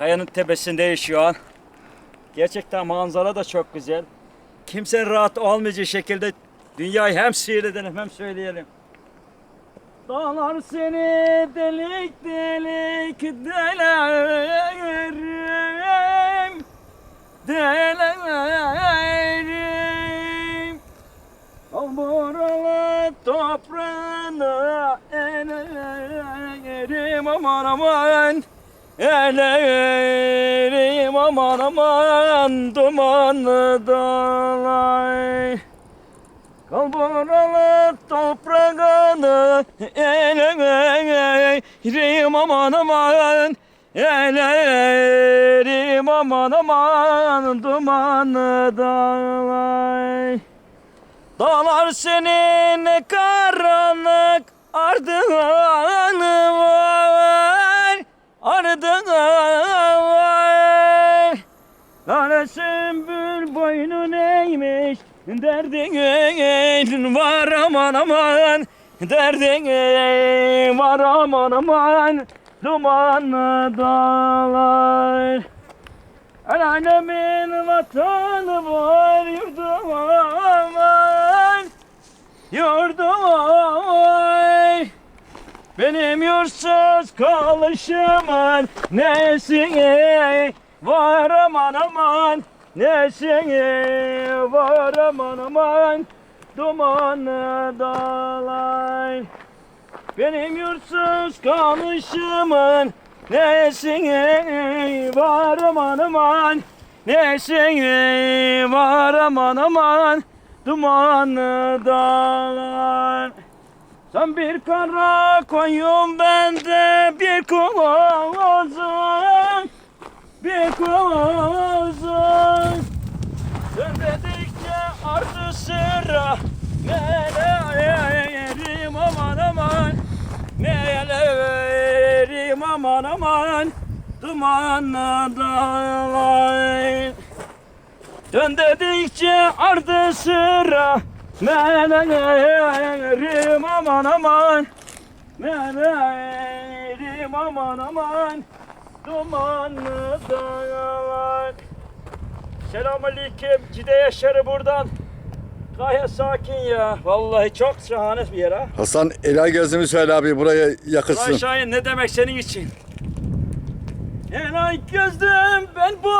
Kayanın tepesindeyiz şu an. Gerçekten manzara da çok güzel. Kimsenin rahat olmayacağı şekilde dünyayı hem seyredelim hem söyleyelim. Dağlar seni delik delik delerim Delerim Al buralı toprağına elerim aman aman Elerim aman aman dumanlı dağlar. Kal buralı toprağını elerim aman aman. Elerim aman aman dumanlı dağlar. Dağlar senin karanlık ardını var Ardını var. Lale sümbül boynun eğmiş Derdin var aman aman. Derdin var aman aman. Dumanlı dağlar. El alemin vatanı var yurdum aman Yurdum aman benim yursuz kalışımın nesi var aman aman Nesi var aman aman Dumanlı dağlar Benim yursuz kalışımın Nesi var aman aman Nesi var aman aman Dumanlı dağlar sen bir kara koyun bende bir kovazın Bir kovazın Sen dedikçe ardı sıra Nelerim aman aman Nelerim aman aman Dumanlı dağlar. Dön dedikçe ardı sıra Melerim aman aman. Melerim aman aman. Dumanlı dağlar. Selamünaleyküm Cide Yaşar'ı buradan. Gayet sakin ya. Vallahi çok şahane bir yer ha. Hasan Ela gözümü söyle abi buraya Ulan yakışsın. Şahin ne demek senin için? Elay gözlüm ben bu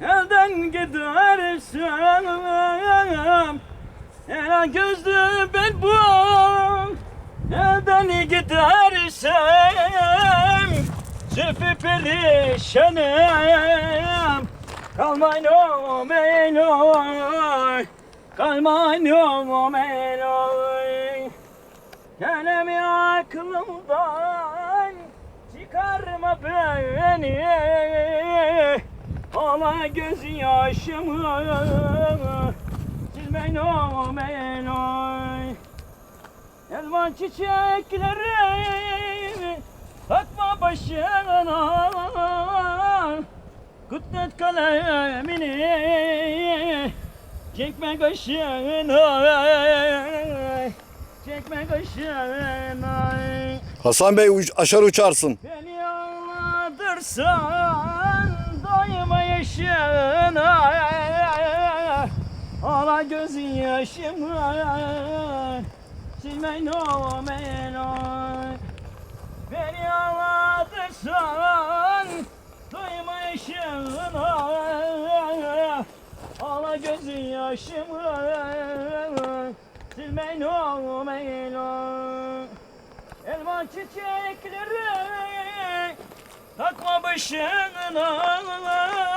Elden gidersem Elay gözlüm ben bu Elden gidersem Zülfü perişanım. Kalmayın meloy Kalmayın meloy Kalemi aklımdan çıkarma beni Ağla göz yaşımı. Silmeyin o meloy Elvan çiçekleri takma başına. Kutlet kalemini çekme kaşına. Çekme kaşına. Hasan Bey aşağı uçarsın. Beni ağlatırsan yaşına Ağla gözün yaşımı silmeyin o meloy Beni ağlatırsan doyma yaşına Ağla gözün yaşımı silmeyin o meloy Elma çiçekleri takma kalemini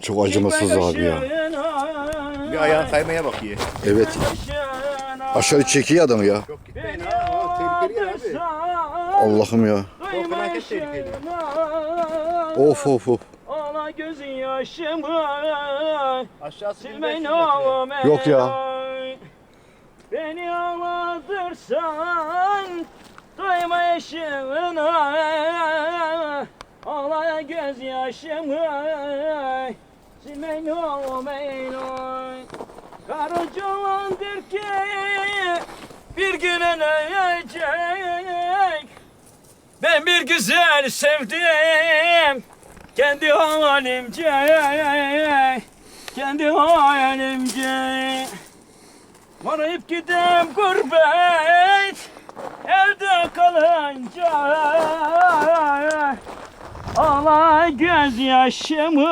Çok acımasız abi ya. Bir ayağın kaymaya bakıyor. Evet. Aşağı çekiyor adamı ya. Çok Ya, o tehlikeli abi. Allah'ım ya. Felaket tehlikeli. Of of of. Ağla gözün yaşımı Aşağısı Silmeyin 1500 metre. o Yok ya. Beni ağlatırsan Duyma yaşına göz yaşımı Silmeyin o meloy Karıcı olandır ki Bir gün öleceğim bir güzel sevdim Kendi halimce Kendi halimce. Varayıp gidem gurbet Elde kalınca Ağla gözyaşımı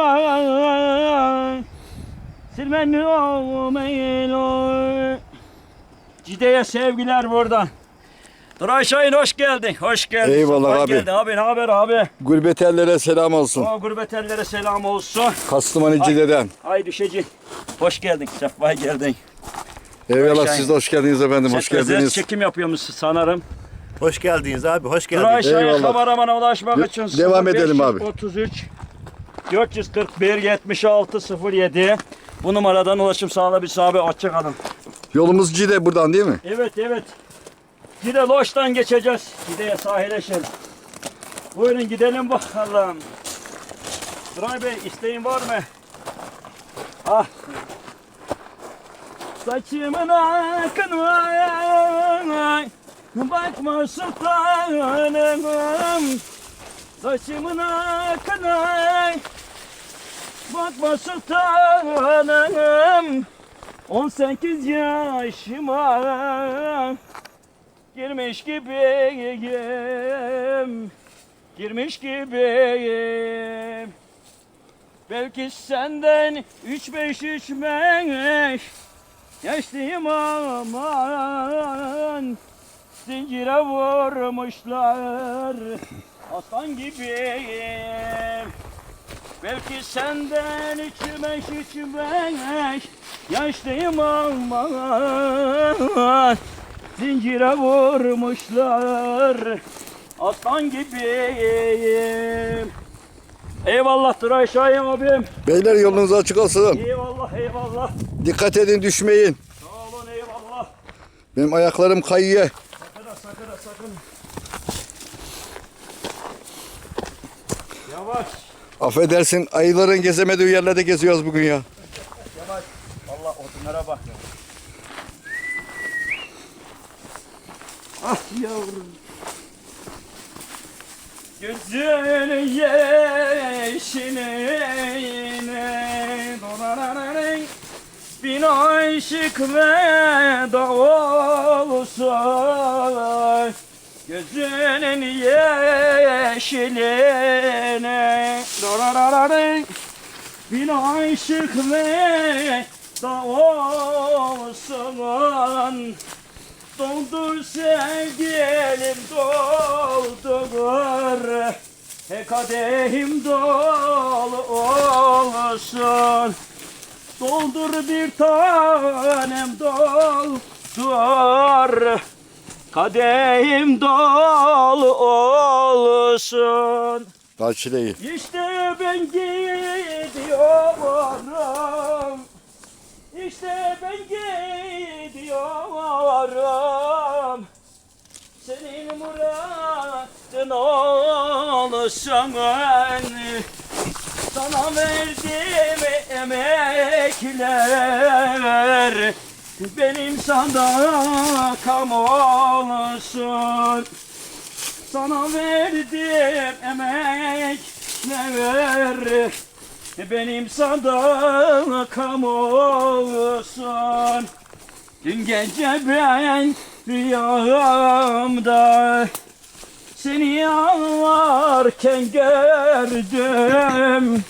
Silmeni olmayın Cide'ye sevgiler buradan. Duray Şahin hoş geldin. Hoş geldin. Eyvallah Hoş abi. Geldin. Abi ne haber abi? Gurbet ellere selam olsun. O gurbet ellere selam olsun. Kastamonu Cide'den. Ay düşeci. Hoş geldin. Sefa geldin. Eyvallah siz de hoş geldiniz efendim. Hoş Sen özel geldiniz. çekim yapıyormuşsun sanırım. Hoş geldiniz abi. Hoş Duray geldiniz. Şahin Eyvallah. kameramana ulaşmak De- için devam edelim abi. 33 441 76 07 bu numaradan ulaşım sağlayabilir abi açık alın. Yolumuz Cide buradan değil mi? Evet evet. Gide Loş'tan geçeceğiz. Gide'ye sahilleşelim. Buyurun gidelim bakalım. Duray Bey isteğin var mı? Ah. Saçımın akın vay. Bakma sultanım. Saçımın akın vay. Bakma sultanım. 18 yaşıma girmiş gibiyim Girmiş gibiyim Belki senden üç beş üç beş Yaşlıyım aman Zincire vurmuşlar. Aslan gibiyim. Belki senden üç beş üç beş Yaşlıyım aman Zincire vurmuşlar. Aslan gibiyim. Eyvallah Turay Şahin abim. Beyler yolunuz açık olsun. Eyvallah eyvallah. Dikkat edin düşmeyin. Sağ olun eyvallah. Benim ayaklarım kayıyor. Sakın ha sakın ha sakın Yavaş Affedersin ayıların gezemediği yerlerde geziyoruz bugün ya. yavaş Allah odunlara bak Ah yavrum Gözünün yeşiline donanaray Bin aşık ve dağılsa Gözünün yeşiline donanaray Bin aşık ve dağılsın Doldur sevgilim doldur. He kadehim dolu olsun. Doldur bir tanem doldur. Kadehim dolu olsun Dal çileği. işte ben gidiyorum. İşte ben gidiyorum. Senin muradın olsun Sana verdiğim emekler Benim sadakam olsun. Sana verdim emekler Benim sadakam olsun. Dün gece ben rüyamda Seni ağlarken gördüm.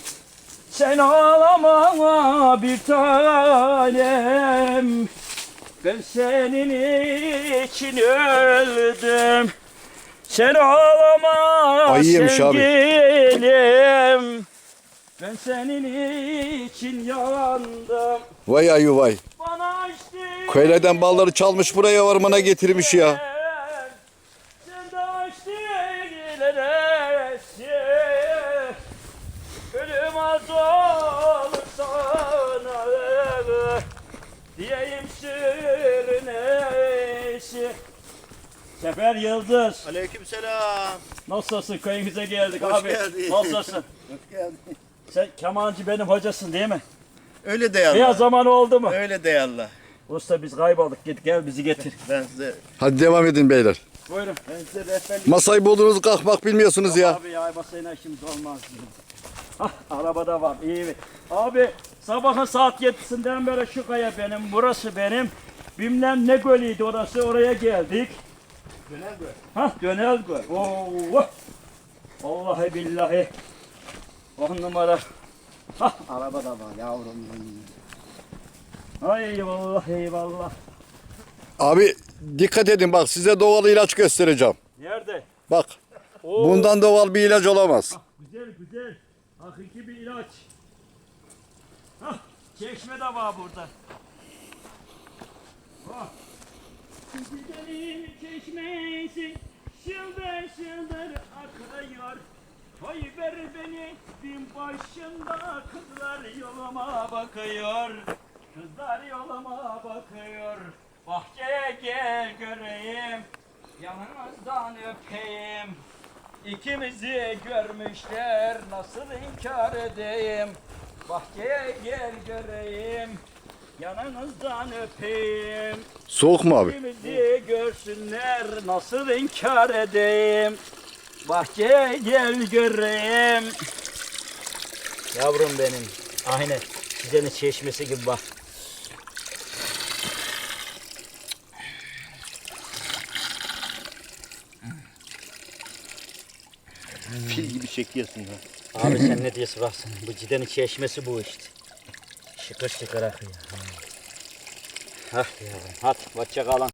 Sen ağlama bir tanem. Ben senin için öldüm sen ağlama Ayıymış abi. sevgilim. Ben senin için yandım. Vay ayı vay. Bana açtın. Köyleden balları çalmış buraya ormana getirmiş ya. Sen de açtın ilerisi. Ölüm az olur sana. Diyeyim Sefer Yıldız. Aleykümselam. Nasılsın? Köyümüze geldik Hoş abi. geldin. Nasılsın? Hoş geldin. Sen kemancı benim hocasın değil mi? Öyle de Biraz yallah. zaman oldu mu? Öyle de yallah. Usta biz kaybolduk. Git gel bizi getir. Ben size Hadi devam edin beyler. Buyurun. Ben size rehberlik Masayı buldunuz kalkmak bilmiyorsunuz ya. Abi ya basayına işimiz olmaz. Ah arabada var iyi mi? Abi sabahın saat 7'sinden beri şu kaya benim, burası benim. Bilmem ne gölüydü orası, oraya geldik. Döner göl. Hah Dönel göl. Oo. Vallahi billahi. On numara. Hah arabada var yavrum. Ay eyvallah eyvallah. Abi dikkat edin bak size doğal ilaç göstereceğim. Nerede? Bak Oo. bundan doğal bir ilaç olamaz. Ah, güzel güzel. Hakiki bir ilaç. Hah, çeşme de var burada. Ah. Gidelim çeşmesi şıldır şıldır akıyor. Koy ver beni bin başında kızlar yoluma bakıyor. Kızlar yoluma bakıyor. Bahçeye gel göreyim. Yanınızdan öpeyim. İkimizi görmüşler nasıl inkar edeyim. Bahçeye gel göreyim. Yanınızdan öpeyim. Soğuk mu abi? İkimizi görsünler nasıl inkar edeyim. Bahçeye gel göreyim. Yavrum benim. Aynen. Sizenin çeşmesi gibi bak. Fil gibi çekiyorsun ha. Abi sen ne diyorsun baksana. Bu cidenin çeşmesi bu işte. Şıkır şıkır akıyor. Hah yavrum. Hadi hoşça kalın.